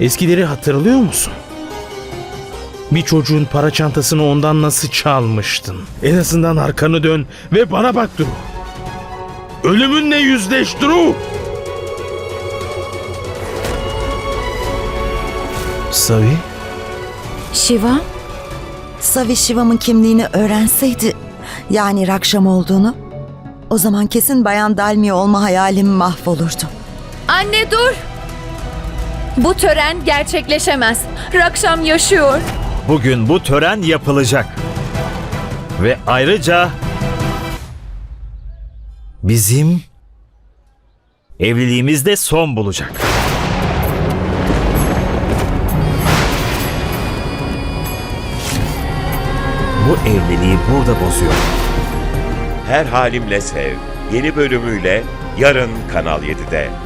Eskileri hatırlıyor musun? Bir çocuğun para çantasını ondan nasıl çalmıştın? En azından arkanı dön ve bana bak Duru. Ölümünle yüzleş Duru. Savi? Şiva? Savi Şivam'ın kimliğini öğrenseydi, yani Rakşam olduğunu, o zaman kesin Bayan Dalmi olma hayalim mahvolurdu. Anne dur! Bu tören gerçekleşemez. Rakşam yaşıyor. Bugün bu tören yapılacak. Ve ayrıca bizim evliliğimiz de son bulacak. Bu evliliği burada bozuyor. Her Halimle Sev yeni bölümüyle yarın Kanal 7'de.